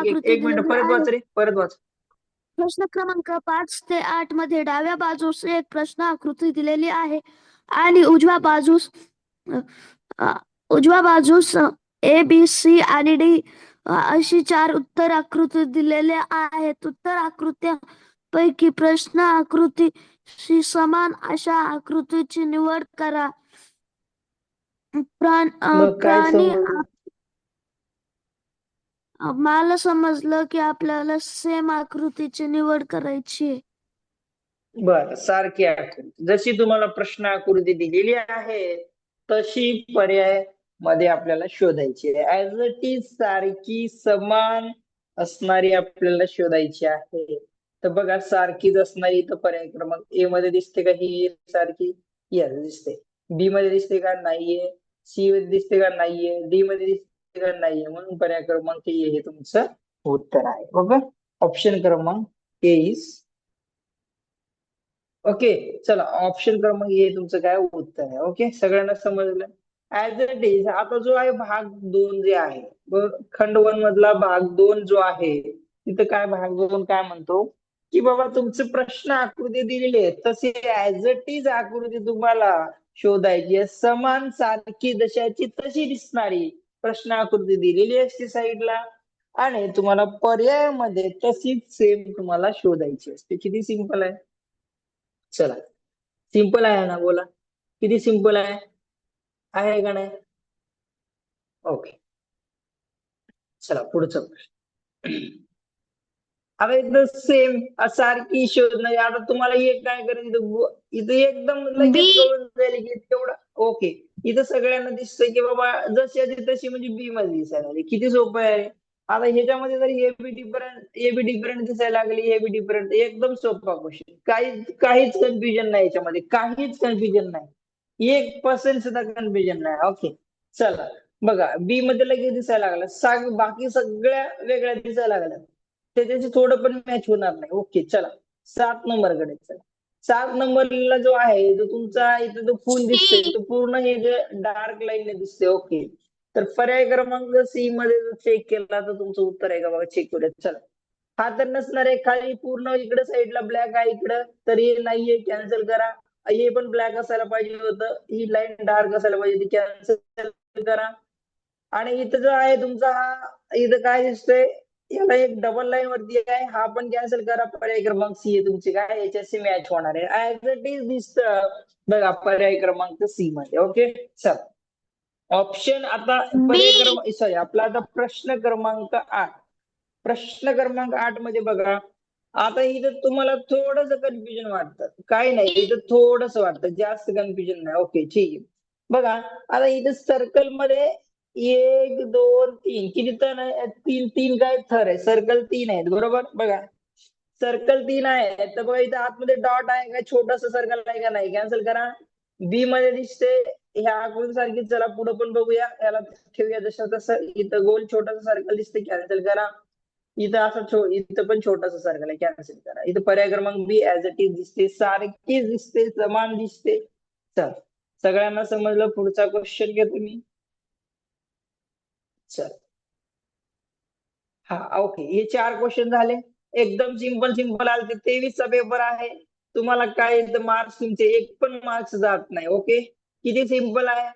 एक एक आकृती एक मिनिट दिलेली परत आहे. वाच रे परत वाच. प्रश्न क्रमांक पाच ते आठमध्ये डाव्या बाजूस एक प्रश्न आकृती दिलेली आहे. आणि उजव्या बाजूस उजव्या बाजूस ए बी सी आणि डी अशी चार उत्तर आकृती दिलेल्या आहेत. उत्तर आकृत्यापैकी प्रश्न आकृतीशी समान अशा आकृतीची निवड करा. प्राण अ, मग काय प्राणी समजलं? अ, मला समजलं की आपल्याला सेम आकृतीची निवड करायची आहे. बर सारखी आकृती. जशी तुम्हाला प्रश्न आकृती दिलेली आहे तशी पर्यायमध्ये आपल्याला शोधायची आहे. ऍज इट इज सारखी समान असणारी आपल्याला शोधायची आहे. तर बघा सारखीच असणारी तर पर्याय क्रमांक ए मध्ये दिसते का? ही सारखी येस दिसते. बी मध्ये दिसते का? नाहीये. सी मध्ये दिसते का? नाहीये. डी मध्ये दिसते नाहीये. म्हणून पर्याय क्रमांक ए हे तुमचं उत्तर आहे. बघा. ऑप्शन क्रमांक ए इज ओके चला. ऑप्शन क्रमांक ए तुमचं काय? उत्तर आहे. ओके सगळ्यांना समजलं? ऍज इट इज आता जो आहे भाग दोन जे आहे खंड वन मधला भाग दोन जो आहे तिथं काय भाग दोन काय म्हणतो? की बाबा तुमचे प्रश्न आकृती दिलेली आहे तसे ऍज इट इज आकृती तुम्हाला शोधायची समान सारखी दशाची तशी दिसणारी प्रश्न आकृती दिलेली असते साईडला आणि तुम्हाला पर्यायामध्ये तशीच सेम तुम्हाला शोधायची असते. किती सिंपल आहे? चला. सिंपल आहे ना बोला. किती सिंपल आहे? आहे का नाही? ओके चला पुढचा प्रश्न. आता इथं सेम सारखी शोधणं आता तुम्हाला एक काय करायचं? इथं एकदम जाईल की तेवढं ओके इथं सगळ्यांना दिसतंय की बाबा जशी आधी तशी म्हणजे बी मध्ये दिसायला लागली. किती सोपं आहे. आता ह्याच्यामध्ये जर AB B different A B different दिसायला लागली एबी बी डिफरंट एकदम सोपा क्वेश्चन काही काहीच कन्फ्युजन नाही याच्यामध्ये. काहीच कन्फ्युजन नाही. एक पर्सेंट सुद्धा कन्फ्युजन नाही. ओके चला. बघा बी मध्ये लगेच दिसायला लागला. साग बाकी सगळ्या वेगळ्या दिसायला लागल्या. त्याच्याशी थोडं पण मॅच होणार नाही. ओके चला. सात नंबरकडे चला. सात नंबरला जो आहे जो तुमचा इथं जो फुल दिसतोय तो पूर्ण हे जे डार्क लाईन दिसते ओके. तर पर्याय क्रमांक सी मध्ये जर चेक केला तर तुमचं उत्तर आहे का बघा चेक करूया. चला. हा तर नसणार आहे खाली पूर्ण इकडे साईडला ब्लॅक आहे इकडं तर हे नाहीये कॅन्सल करा. हे पण ब्लॅक असायला पाहिजे होतं ही लाईन डार्क असायला पाहिजे कॅन्सल करा. आणि इथं जो आहे तुमचा हा इथं काय दिसतोय? याला एक डबल लाईन वरती आहे. हा पण कॅन्सल करा. पर्याय क्रमांक सी आहे तुमची. काय? याच्याशी मॅच होणार आहे. ऍज इट इज दिसतं बघा पर्याय क्रमांक सी मध्ये. ओके चल ऑप्शन आता पर्याय क्रमांक सॉरी आपला आता प्रश्न क्रमांक आठ. प्रश्न क्रमांक आठमध्ये बघा. आता इथं तुम्हाला थोडस कन्फ्युजन वाटतं. काय नाही इथं थोडस वाटतं. जास्त कन्फ्युजन नाही. ओके ठीक आहे. बघा आता इथं सर्कलमध्ये एक दोन तीन. किती तण आहे? तीन तीन काय थर आहे? सर्कल तीन आहेत बरोबर? बघा. सर्कल तीन आहे तर बघा इथं आतमध्ये डॉट आहे काय छोटस सर्कल आहे का नाही? कॅन्सल करा. बी मध्ये दिसते. ह्या आकृती सारखी चला पुढे पण बघूया. याला ठेवूया जसं तसं. इथं गोल छोटासा सर्कल दिसते कॅन्सल करा. इथं असं छो इथं पण छोटासा सर्कल आहे. कॅन्सल करा. इथं पर्याय क्रमांक बी ऍज इट इज दिसते. सारखीच दिसते. समान दिसते. चल. सगळ्यांना समजलं? पुढचा क्वेश्चन घ्या तुम्ही. चल. हा ओके हे चार क्वेश्चन झाले. एकदम सिंपल सिंपल आले तेवीसचा पेपर आहे. तुम्हाला काय मार्क्स तुमचे एक पण मार्क्स जात नाही ओके किती सिंपल आहे?